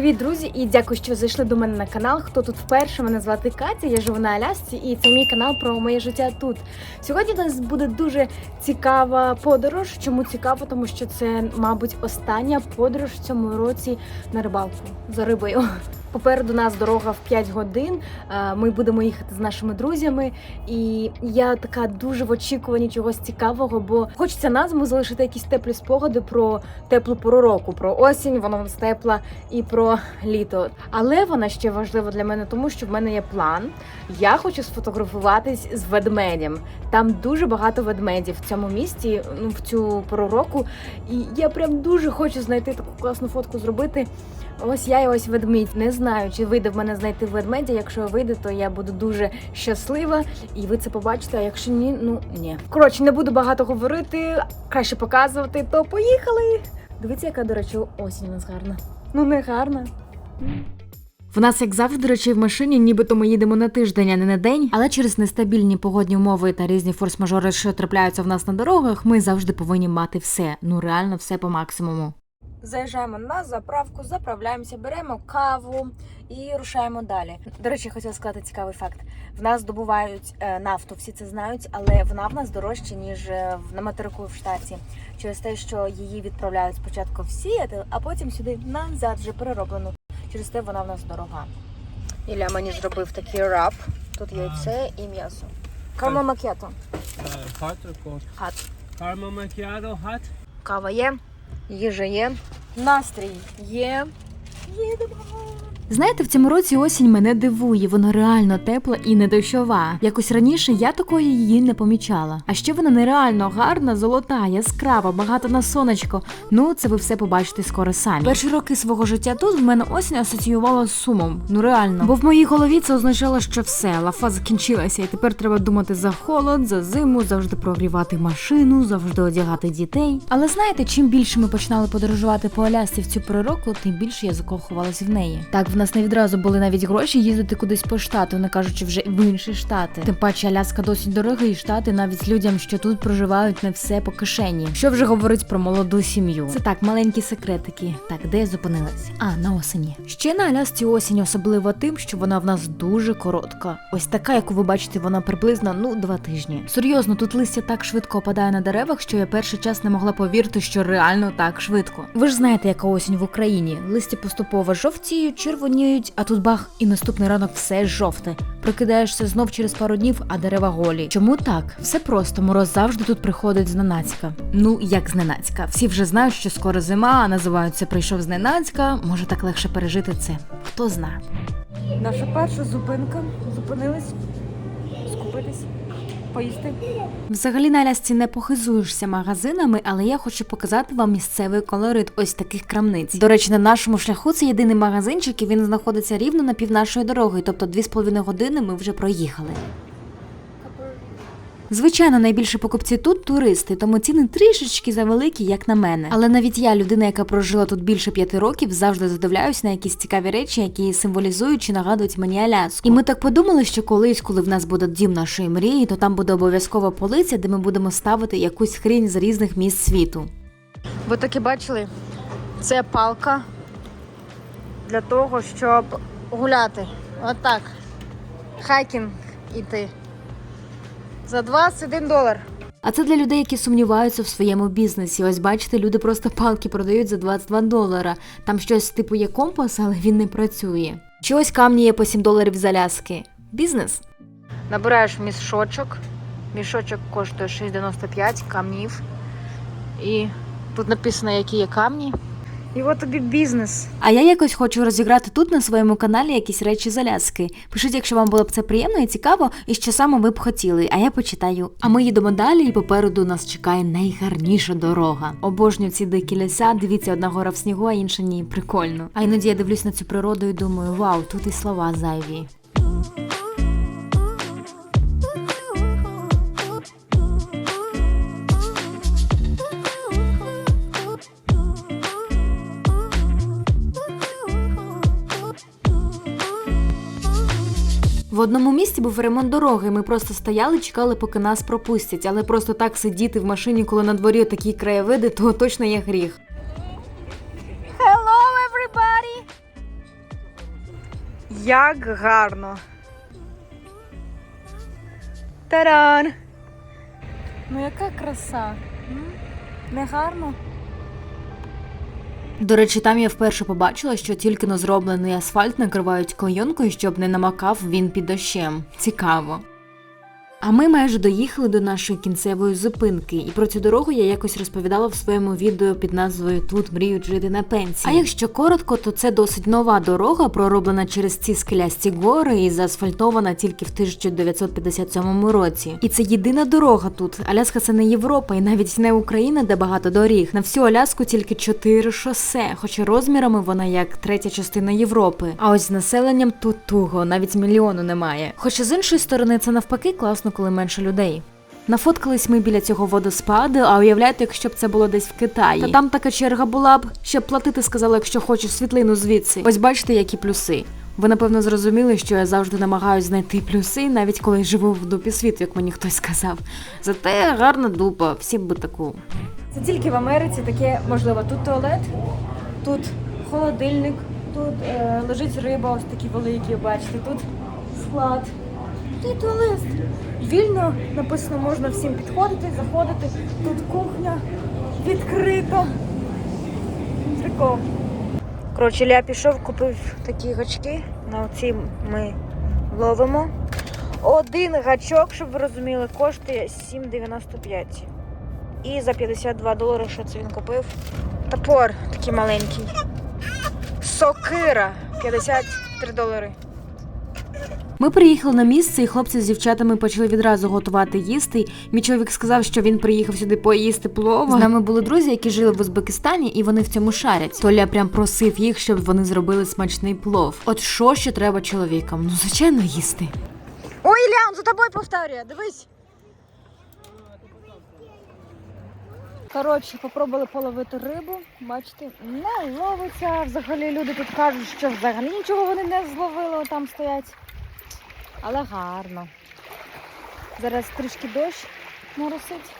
Привіт, друзі, і дякую, що зайшли до мене на канал. Хто тут вперше? Мене звати Катя, я живу на Алясці, і це мій канал про моє життя тут. Сьогодні у нас буде дуже цікава подорож. Чому цікаво? Тому що це, мабуть, остання подорож в цьому році на рибалку за рибою. Попереду нас дорога в 5 годин. е, Ми будемо їхати з нашими друзями, і я така дуже в очікуванні чогось цікавого, бо хочеться на зиму залишити якісь теплі спогади про теплу пору року, про осінь, вона у нас тепла і про літо. Але вона ще важлива для мене, тому що в мене є план. Я хочу сфотографуватись з ведмедем. Там дуже багато ведмедів в цьому місті, ну в цю пору року. І я прям дуже хочу знайти таку класну фотку зробити. Ось я і ось ведмідь. Не знаю, чи вийде в мене знайти ведмедя. Якщо вийде, то я буду дуже щаслива, і ви це побачите. А якщо ні, ну ні. Коротше, не буду багато говорити, краще показувати, то поїхали. Дивіться, яка, до речі, осінь у нас гарна. Ну не гарна. В нас, як завжди, речі в машині, нібито ми їдемо на тиждень, а не на день. Але через нестабільні погодні умови та різні форс-мажори, що трапляються в нас на дорогах, ми завжди повинні мати все. Ну реально все по максимуму. Заїжджаємо на заправку, заправляємося, беремо каву і рушаємо далі. До речі, хотіла сказати цікавий факт. В нас добувають е, нафту, всі це знають, але вона в нас дорожча, ніж е, на материку в штаті. Через те, що її відправляють спочатку в Сіетл, а потім сюди назад вже перероблену. Через те вона в нас дорога. Ілля мені зробив такий раб. Тут яйце і м'ясо. Hot or cold? Hot. Caramel macchiato hot. Кава є, їжа є, настрій є. Їдемо. Знаєте, в цьому році осінь мене дивує, вона реально тепла і не дощова. Якось раніше я такої її не помічала. А ще вона нереально гарна, золота, яскрава, багата на сонечко. Ну, це ви все побачите скоро самі. Перші роки свого життя тут в мене осінь асоціювала з сумом. Ну реально. Бо в моїй голові це означало, що все, лафа закінчилася, і тепер треба думати за холод, за зиму, завжди прогрівати машину, завжди одягати дітей. Але знаєте, чим більше ми починали подорожувати по Алясці в цю пору року, тим більше я закохувалась в неї. Так, в нас не відразу були навіть гроші їздити кудись по штату, не кажучи вже в інші штати. Тим паче Аляска досить дорогий штат, і навіть людям, що тут проживають, не все по кишені. Що вже говорить про молоду сім'ю? Це так, маленькі секретики. Так, де я зупинилась? А, на осені. Ще на Алясці осінь особлива тим, що вона в нас дуже коротка. Ось така, яку ви бачите, вона приблизно ну два тижні. Серйозно, тут листя так швидко опадає на деревах, що я перший час не могла повірити, що реально так швидко. Ви ж знаєте, яка осінь в Україні. Листя поступово жовтіють, червоніють, а тут бах, і наступний ранок все жовте. Прокидаєшся знов через пару днів, а дерева голі. Чому так? Все просто, мороз завжди тут приходить зненацька. Ну як зненацька. Всі вже знають, що скоро зима, а називають це прийшов зненацька. Може так легше пережити це. Хто зна. Наша перша зупинка. Зупинились скупитись. Поїсти. Взагалі на Алясці не похизуєшся магазинами, але я хочу показати вам місцевий колорит ось таких крамниць. До речі, на нашому шляху це єдиний магазинчик, і він знаходиться рівно на пів нашої дороги, тобто 2,5 години ми вже проїхали. Звичайно, найбільше покупці тут туристи, тому ціни трішечки завеликі, як на мене. Але навіть я, людина, яка прожила тут більше п'яти років, завжди задивляюсь на якісь цікаві речі, які символізують чи нагадують мені Аляску. І ми так подумали, що колись, коли в нас буде дім нашої мрії, то там буде обов'язково полиця, де ми будемо ставити якусь хрінь з різних місць світу. Ви таки бачили? Це палка для того, щоб гуляти. Отак. Хайкінг іти. За 21 долар. А це для людей, які сумніваються в своєму бізнесі. Ось бачите, люди просто палки продають за 22 долара. Там щось типу є компас, але він не працює. Чи ось камні є по 7 доларів з Аляски. Бізнес. Набираєш мішочок. Мішочок коштує 6,95 камнів. І тут написано, які є камні. От тобі бізнес. А я якось хочу розіграти тут на своєму каналі якісь речі з Аляски. Пишіть, якщо вам було б це приємно і цікаво, і що саме ви б хотіли, а я почитаю. А ми їдемо далі, і попереду нас чекає найгарніша дорога. Обожнюю ці дикі ліса. Дивіться, одна гора в снігу, а інша ні. Прикольно. А іноді я дивлюсь на цю природу і думаю, вау, тут і слова зайві. В одному місці був ремонт дороги. Ми просто стояли, чекали, поки нас пропустять. Але просто так сидіти в машині, коли на дворі такі краєвиди, то точно є гріх. Hello, everybody! Як гарно. Таран! Ну яка краса? Не гарно? До речі, там я вперше побачила, що тільки но зроблений асфальт накривають клейонкою, щоб не намакав він під дощем. Цікаво. А ми майже доїхали до нашої кінцевої зупинки, і про цю дорогу я якось розповідала в своєму відео під назвою Тут мріють жити на пенсії. А якщо коротко, то це досить нова дорога, пророблена через ці скелясті гори і заасфальтована тільки в 1957 році. І це єдина дорога тут. Аляска це не Європа і навіть не Україна, де багато доріг. На всю Аляску тільки чотири шосе, хоча розмірами вона як третя частина Європи. А ось з населенням тут туго, навіть мільйону немає. Хоча з іншої сторони це навпаки класно, коли менше людей. Нафоткались ми біля цього водоспаду, а уявляєте, якщо б це було десь в Китаї. Та там така черга була б, щоб платити сказали, якщо хочеш світлину звідси. Ось бачите, які плюси. Ви напевно зрозуміли, що я завжди намагаюся знайти плюси, навіть коли живу в дупі світу, як мені хтось сказав. Зате гарна дупа, всі б би таку. Це тільки в Америці таке можливо. Тут туалет, тут холодильник, тут е, лежить риба, ось такі великі, бачите, тут склад. Тут туалет. Вільно написано, можна всім підходити, заходити. Тут кухня відкрита. Прикол. Коротше, Ля пішов, купив такі гачки. На оці ми ловимо. Один гачок, щоб ви розуміли, коштує 7,95. І за 52 долари, що це він купив. Топор такий маленький. Сокира 53 долари. Ми приїхали на місце, і хлопці з дівчатами почали відразу готувати їсти. Мій чоловік сказав, що він приїхав сюди поїсти плова. З нами були друзі, які жили в Узбекистані, і вони в цьому шарять. Толя прям просив їх, щоб вони зробили смачний плов. От що ще треба чоловікам? Ну, звичайно, їсти. Ой, Ілля, он за тобою повторює, дивись. Коротше, попробували половити рибу. Бачите, не ловиться. Взагалі люди тут кажуть, що взагалі нічого вони не зловили, там стоять. Але гарно. Зараз трішки дощ моросить.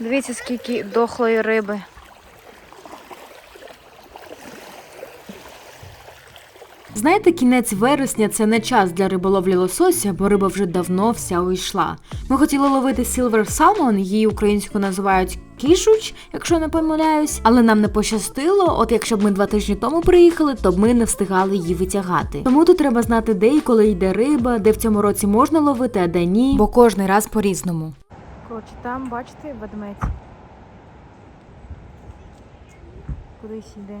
Дивіться, скільки дохлої риби. Знаєте, кінець вересня це не час для риболовлі лосося, бо риба вже давно вся уйшла. Ми хотіли ловити Silver Salmon, її українською називають кішуч, якщо не помиляюсь, але нам не пощастило. От якщо б ми два тижні тому приїхали, то б ми не встигали її витягати. Тому тут треба знати, де і коли йде риба, де в цьому році можна ловити, а де ні, бо кожний раз по-різному. Коротше, там бачите ведмедь. Кудись йде.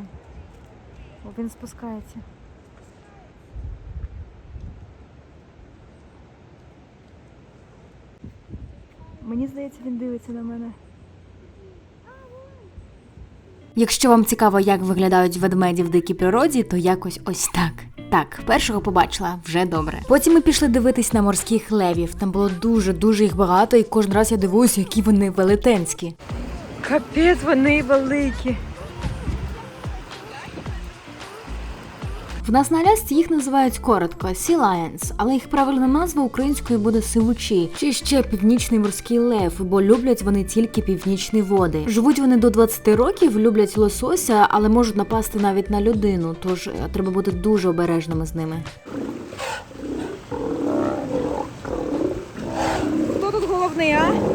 Бо він спускається. Мені здається, він дивиться на мене. Якщо вам цікаво, як виглядають ведмеді в дикій природі, то якось ось так. Так, першого побачила вже добре. Потім ми пішли дивитись на морських левів. Там було дуже дуже їх багато, і кожен раз я дивуюся, які вони велетенські. Капець, вони великі. В нас на Алясці їх називають коротко Sea Lions, але їх правильна назва українською буде сивучі, чи ще північний морський лев, бо люблять вони тільки північні води. Живуть вони до 20 років, люблять лосося, але можуть напасти навіть на людину, тож е, треба бути дуже обережними з ними. Хто тут головний, а?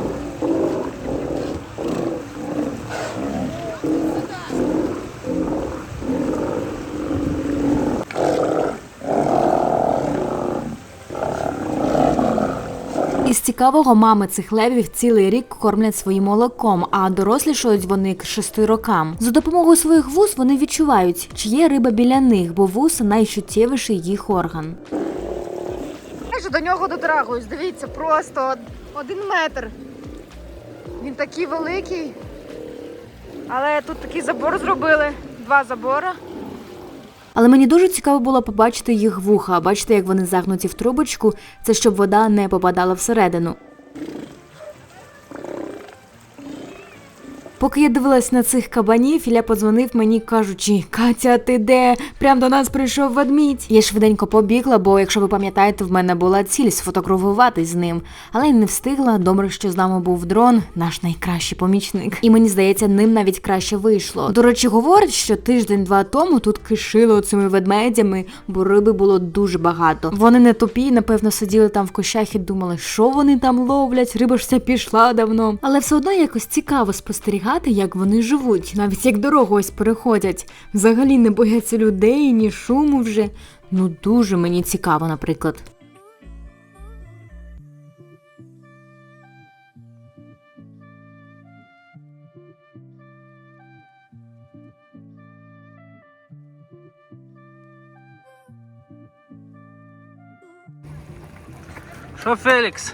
Цікавого мами цих левів цілий рік кормлять своїм молоком, а дорослішають вони к шести рокам. За допомогою своїх вуз вони відчувають, чи є риба біля них, бо вуз найчуттєвіший їх орган. Майже до нього дотрагуюсь. Дивіться, просто один метр. Він такий великий. Але тут такий забор зробили. Два забора. Але мені дуже цікаво було побачити їх вуха. Бачите, як вони загнуті в трубочку, це щоб вода не попадала всередину. Поки я дивилась на цих кабанів, Ілля подзвонив мені, кажучи: Катя, ти де? Прям до нас прийшов ведмідь. Я швиденько побігла, бо, якщо ви пам'ятаєте, в мене була ціль сфотографуватись з ним, але й не встигла. Добре, що з нами був дрон, наш найкращий помічник. І мені здається, ним навіть краще вийшло. До речі, говорять, що тиждень-два тому тут кишило цими ведмедями, бо риби було дуже багато. Вони не тупі, напевно, сиділи там в кущах і думали, що вони там ловлять, риба ж ця пішла давно. Але все одно якось цікаво спостерігати, як вони живуть, навіть як дорогу ось переходять. Взагалі не бояться людей, ні шуму вже. Ну дуже мені цікаво, наприклад. Що, Фелікс?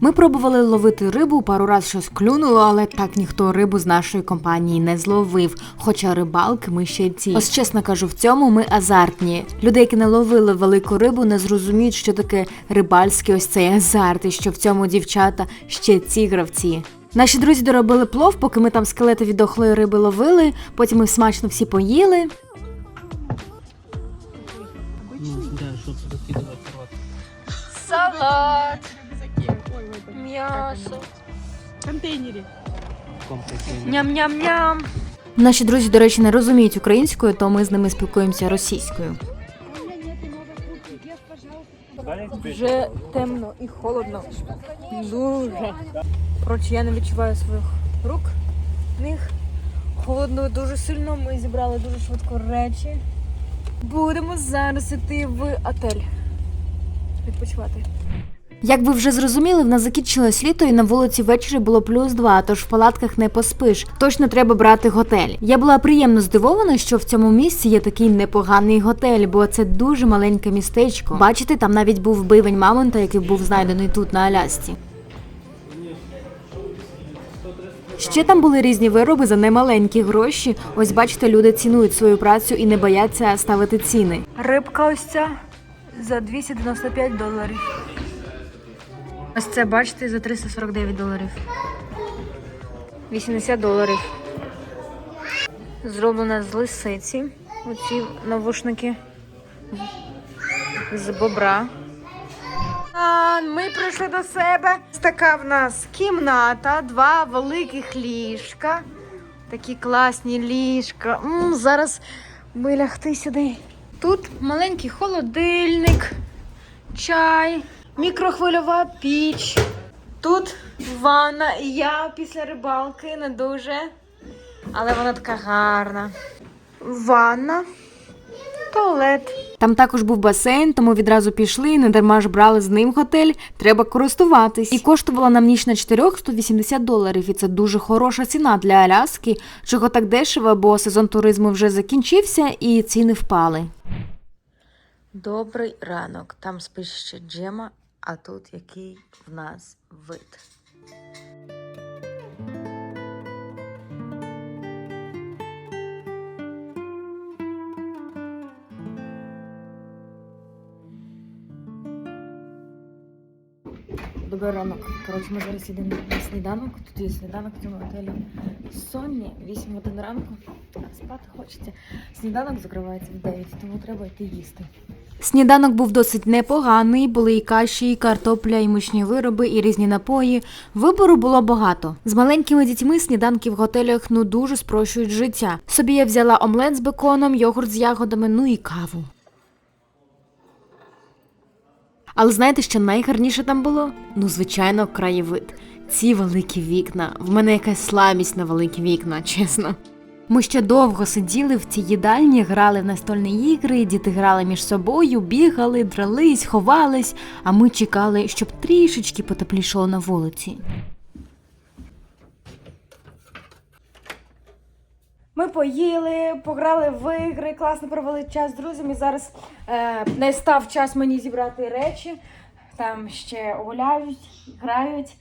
Ми пробували ловити рибу, пару раз щось клюнуло, але так ніхто рибу з нашої компанії не зловив. Хоча рибалки ми ще ці. Ось чесно кажу, в цьому ми азартні. Люди, які не ловили велику рибу, не зрозуміють, що таке рибальський ось цей азарт, і що в цьому дівчата ще ці гравці. Наші друзі доробили плов, поки ми там скелети від дохлої риби ловили. Потім ми смачно всі поїли. Ну. Салат, м'ясо. Комплексно. Ням-ням-ням. Наші друзі, до речі, не розуміють українською, то ми з ними спілкуємося російською. Вже темно і холодно. Дуже. Коротше, я не відчуваю своїх рук, ніг. Холодно дуже сильно. Ми зібрали дуже швидко речі. Будемо зараз іти в отель. Відпочивати. Як ви вже зрозуміли, в нас закінчилось літо і на вулиці ввечері було плюс два, тож в палатках не поспиш. Точно треба брати готель. Я була приємно здивована, що в цьому місці є такий непоганий готель, бо це дуже маленьке містечко. Бачите, там навіть був бивень мамонта, який був знайдений тут на Алясці. Ще там були різні вироби за немаленькі гроші. Ось бачите, люди цінують свою працю і не бояться ставити ціни. Рибка ось ця за 295 доларів. Ось це, бачите, за 349 доларів. 80 доларів. Зроблена з лисиці. Оці навушники. З бобра. Ми прийшли до себе. Ось Така в нас кімната, два великих ліжка. Такі класні ліжка. М, зараз би лягти сюди. Тут маленький холодильник, чай, мікрохвильова піч. Тут ванна. І Я після рибалки не дуже, але вона така гарна. Ванна, туалет. Там також був басейн, тому відразу пішли, не дарма ж брали з ним готель. Треба користуватись. І коштувала нам ніч на чотирьох 180 доларів. І це дуже хороша ціна для Аляски. Чого так дешево, бо сезон туризму вже закінчився і ціни впали. Добрий ранок. Там спить ще Джема, а тут який в нас вид. Добрий ранок. Коротше, ми зараз йдемо на сніданок. Тут є сніданок в цьому готелі. Сонні, 8 годин ранку. Спати хочеться. Сніданок закривається в 9, тому треба йти їсти. Сніданок був досить непоганий. Були і каші, і картопля, і мишні вироби, і різні напої. Вибору було багато. З маленькими дітьми сніданки в готелях ну дуже спрощують життя. Собі я взяла омлет з беконом, йогурт з ягодами, ну і каву. Але знаєте, що найгарніше там було? Ну, звичайно, краєвид. Ці великі вікна. В мене якась слабість на великі вікна, чесно. Ми ще довго сиділи в цій їдальні, грали в настольні ігри, діти грали між собою, бігали, дрались, ховались, а ми чекали, щоб трішечки потеплішало на вулиці. Ми поїли, пограли в ігри, класно провели час з друзями. Зараз е, настав час мені зібрати речі. Там ще гуляють, грають.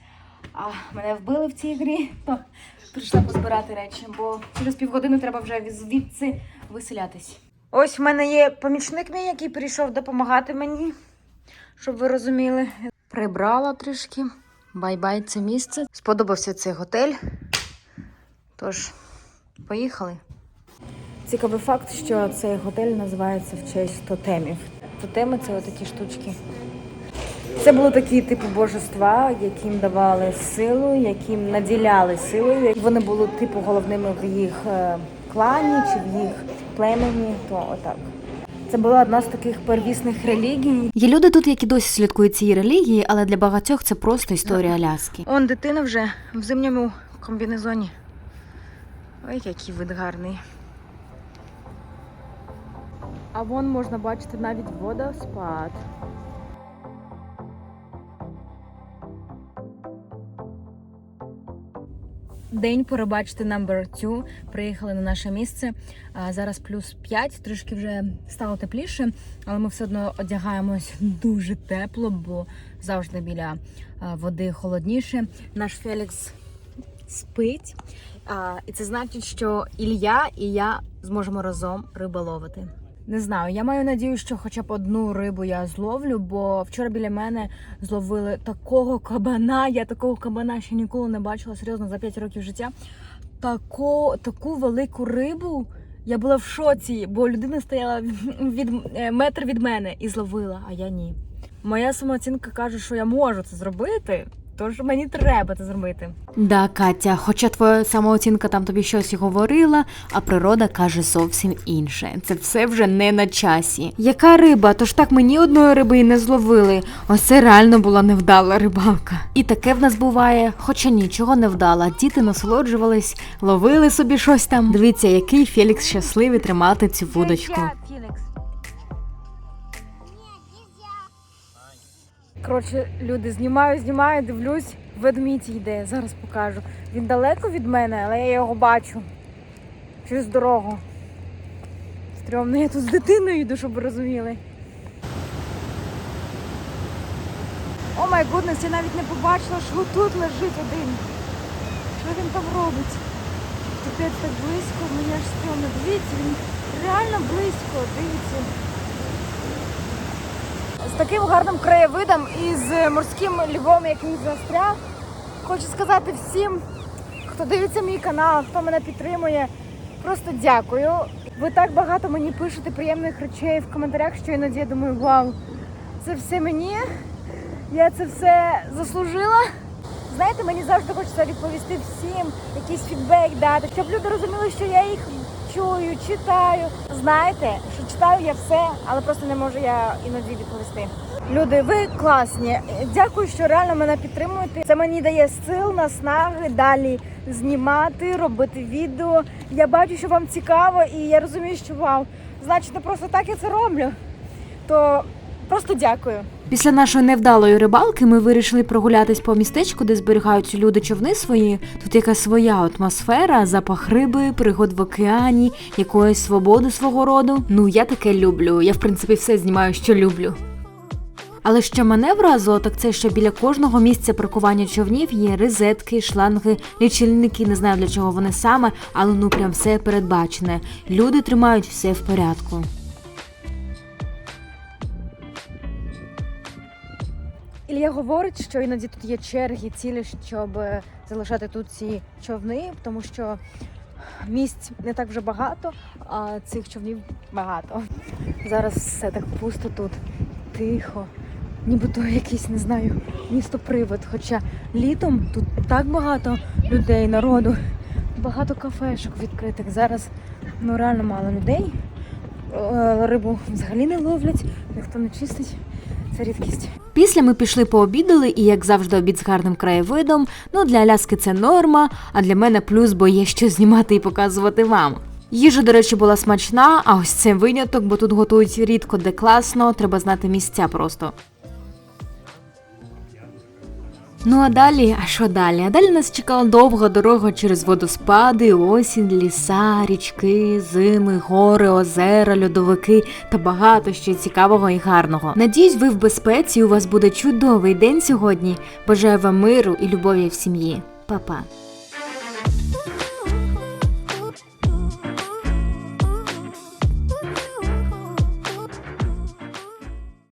А мене вбили в цій грі, прийшла позбирати речі, бо через півгодини треба вже звідси виселятись. Ось в мене є помічник мій, який прийшов допомагати мені. щоб ви розуміли. Прибрала трішки. Бай-бай, це місце. Сподобався цей готель. Тож, поїхали. Цікавий факт, що цей готель називається в честь тотемів. Тотеми це отакі штучки. Це були такі типу божества, яким давали силу, яким наділяли силою. Вони були типу головними в їх е, клані чи в їх племені. То отак. Це була одна з таких первісних релігій. Є люди тут, які досі слідкують цієї релігії, але для багатьох це просто історія Аляски. Он дитина вже в зимньому комбінезоні. Ой, який вид гарний. А вон можна бачити навіть водоспад. День порибачити number 2. Приїхали на наше місце. Зараз плюс 5, трішки вже стало тепліше, але ми все одно одягаємось дуже тепло, бо завжди біля води холодніше. Наш Фелікс спить. І це значить, що Ілля і я зможемо разом риболовити. Не знаю, я маю надію, що хоча б одну рибу я зловлю, бо вчора біля мене зловили такого кабана. Я такого кабана ще ніколи не бачила серйозно за 5 років життя. Тако, таку велику рибу. Я була в шоці, бо людина стояла від е, метр від мене і зловила, а я ні. Моя самооцінка каже, що я можу це зробити, тож мені треба це зробити. Да, Катя, хоча твоя самооцінка там тобі щось говорила, а природа каже зовсім інше. Це все вже не на часі. Яка риба? Тож так мені одної риби і не зловили. Ось це реально була невдала рибалка. І таке в нас буває, хоча нічого не вдала. Діти насолоджувались, ловили собі щось там. Дивіться, який Фелікс щасливий тримати цю вудочку. Коротше, люди, знімаю, знімаю, дивлюсь, ведмідь йде, зараз покажу. Він далеко від мене, але я його бачу. Через дорогу. Стрьомно, я тут з дитиною йду, щоб розуміли. О май гуднес, я навіть не побачила, що тут лежить один. Що він там робить? Капець так близько, мені аж стрьомно. Дивіться, він реально близько, дивіться. З таким гарним краєвидом морським львом, який застряг. Хочу сказати всім, хто дивиться мій канал, хто мене підтримує. Просто дякую. Ви так багато мені пишете приємних речей в коментарях, що іноді я думаю, вау, це все мені. Я це все заслужила. Знаєте, мені завжди хочеться відповісти всім, якийсь фідбек дати, щоб люди розуміли, що я їх чую, читаю. Знаєте, що читаю я все, але просто не можу я іноді відповісти. Люди, ви класні. Дякую, що реально мене підтримуєте. Це мені дає сил, наснаги далі знімати, робити відео. Я бачу, що вам цікаво, і я розумію, що вау, значить, не просто так я це роблю. То просто дякую. Після нашої невдалої рибалки ми вирішили прогулятись по містечку, де зберігають люди човни свої. Тут якась своя атмосфера, запах риби, пригод в океані, якоїсь свободи свого роду. Ну я таке люблю. Я в принципі все знімаю, що люблю. Але що мене вразило, так це що біля кожного місця паркування човнів є розетки, шланги, лічильники. Не знаю для чого вони саме, але ну прям все передбачене. Люди тримають все в порядку. Ілля говорить, що іноді тут є черги цілі, щоб е, залишати тут ці човни, тому що місць не так вже багато, а цих човнів багато. Зараз все так пусто тут, тихо, нібито якийсь, не знаю, місто-привид. Хоча літом тут так багато людей, народу, багато кафешок відкритих. Зараз ну реально мало людей. Е, Рибу взагалі не ловлять, ніхто не чистить. Це рідкість. Після ми пішли пообідали, і як завжди, обід з гарним краєвидом. Ну для Аляски це норма, а для мене плюс, бо є що знімати і показувати вам. Їжа, до речі, була смачна, а ось це виняток, бо тут готують рідко де класно, треба знати місця просто. Ну а далі, а що далі? А далі нас чекала довга дорога через водоспади, осінь, ліса, річки, зими, гори, озера, льодовики та багато ще цікавого і гарного. Надіюсь, ви в безпеці. У вас буде чудовий день сьогодні. Бажаю вам миру і любові в сім'ї. Па-па.